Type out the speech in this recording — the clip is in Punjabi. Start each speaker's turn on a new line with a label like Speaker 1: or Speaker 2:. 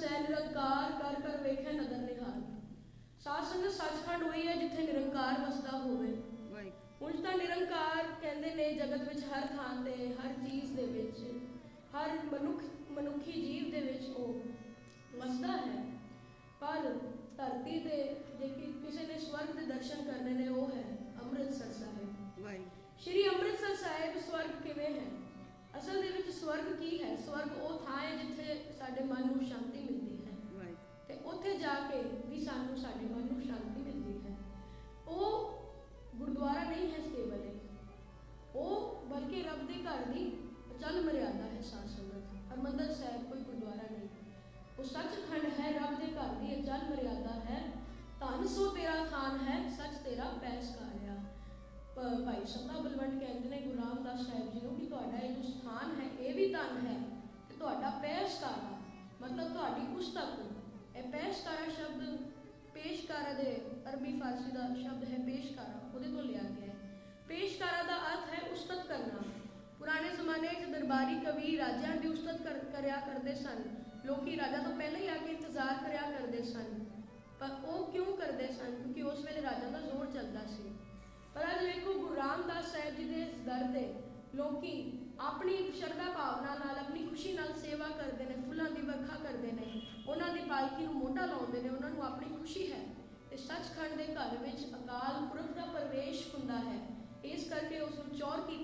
Speaker 1: ਵਸੈ ਨਿਰੰਕਾਰ ਕਰ ਕਰ ਵੇਖੈ ਨਦਰ ਨਿਹਾਲ। ਸਾਧ ਸੰਗਤ ਸੱਚਖੰਡ ਹੋਈ ਹੈ ਜਿੱਥੇ ਨਿਰੰਕਾਰ ਵਸਦਾ ਹੋਵੇ। ਉਂਝ ਤਾਂ ਨਿਰੰਕਾਰ ਕਹਿੰਦੇ ਨੇ ਜਗਤ ਵਿੱਚ ਹਰ ਥਾਂ ਤੇ ਹਰ ਚੀਜ਼ ਦੇ ਵਿੱਚ ਹਰ ਮਨੁੱਖ ਮਨੁੱਖੀ ਜੀਵ ਦੇ ਵਿੱਚ ਉਹ ਵਸਦਾ ਹੈ। ਪਰ ਧਰਤੀ ਤੇ ਜੇ ਕਿ- ਕਿਸੇ ਨੇ ਸਵਰਗ ਦੇ ਦਰਸ਼ਨ ਕਰਨੇ ਨੇ ਉਹ ਹੈ ਅੰਮ੍ਰਿਤਸਰ ਸਾਹਿਬ।
Speaker 2: ਵਾਹਿਗੁਰੂ।
Speaker 1: ਸ਼੍ਰੀ ਅੰਮ੍ਰਿਤਸਰ ਸਾਹਿਬ ਸਵਰਗ ਕਿਵੇਂ ਹੈ? ਅਸਲ ਦੇ ਵਿੱਚ ਸਵਰਗ ਕੀ ਹੈ? ਸਵਰਗ ਧੰਨ ਸੋ ਤੇਰਾ ਖਾਨ ਹੈ, ਸੱਚ ਤੇਰਾ ਪੈਸ ਕਾਰਿਆ। ਭਾਈ ਸੱਤਾ ਬਲਵੰਡ ਕਹਿੰਦੇ ਨੇ, ਗੁਰੂ ਰਾਮਦਾਸ ਸਾਹਿਬ ਜੀ ਨੂੰ ਕਿ ਤੁਹਾਡਾ ਇਹ ਜੋ ਸਥਾਨ ਹੈ, ਇਹ ਵੀ ਧਨ ਹੈ ਤੇ ਤੁਹਾਡਾ ਪੈਸਕਾਰਾ ਮਤਲਬ ਤੁਹਾਡੀ ਪੁਸਤਕ ਇਹ ਪੈਸਕਾਰਾ ਸ਼ਬਦ ਪੇਸ਼ਕਾਰਾ ਦੇ ਅਰਬੀ ਫਾਰਸੀ ਦਾ ਸ਼ਬਦ ਹੈ ਪੇਸ਼ਕਾਰਾ ਉਹਦੇ ਤੋਂ ਲਿਆ ਗਿਆ ਹੈ। ਪੇਸ਼ਕਾਰਾ ਦਾ ਅਰਥ ਹੈ ਉਸਤਤ ਕਰਨਾ। ਪੁਰਾਣੇ ਜ਼ਮਾਨੇ 'ਚ ਦਰਬਾਰੀ ਕਵੀ ਰਾਜਿਆਂ ਦੀ ਉਸਤਤ ਕਰ- ਕਰਿਆ ਕਰਦੇ ਸਨ। ਲੋਕੀ ਰਾਜਾ ਤੋਂ ਪਹਿਲਾਂ ਹੀ ਆ ਕੇ ਇੰਤਜ਼ਾਰ ਕਰਿਆ ਕਰਦੇ ਸਨ। ਪਰ ਉਹ ਕਿਉਂ ਕਰਦੇ ਸਨ? ਕਿਉਂਕਿ ਉਸ ਵੇਲੇ ਰਾਜਾਂ ਦਾ ਜ਼ੋਰ ਚੱਲਦਾ ਸੀ। ਪਰ ਅੱਜ ਵੇਖੋ ਗੁਰੂ ਰਾਮਦਾਸ ਸਾਹਿਬ ਜੀ ਦੇ ਇਸ ਦਰ ਤੇ ਲੋਕੀ ਆਪਣੀ ਸ਼ਰਧਾ ਭਾਵਨਾ ਨਾਲ, ਆਪਣੀ ਖੁਸ਼ੀ ਨਾਲ ਸੇਵਾ ਕਰਦੇ ਨੇ, ਫੁੱਲਾਂ ਦੀ ਵਰਖਾ ਕਰਦੇ ਨੇ। ਉਹਨਾਂ ਦੀ ਪਾਲਕੀ ਨੂੰ ਮੋਢਾ ਲਾਉਂਦੇ ਨੇ, ਉਹਨਾਂ ਨੂੰ ਆਪਣੀ ਖੁਸ਼ੀ ਹੈ। ਤੇ ਸੱਚਖੰਡ ਦੇ ਘਰ ਵਿੱਚ ਅਕਾਲ ਪੁਰਖ ਦਾ ਪ੍ਰਵੇਸ਼ ਹੁੰਦਾ ਹੈ। ਇਸ ਕਰਕੇ ਉਸ ਨੂੰ ਚੌਰ ਕੀਤਾ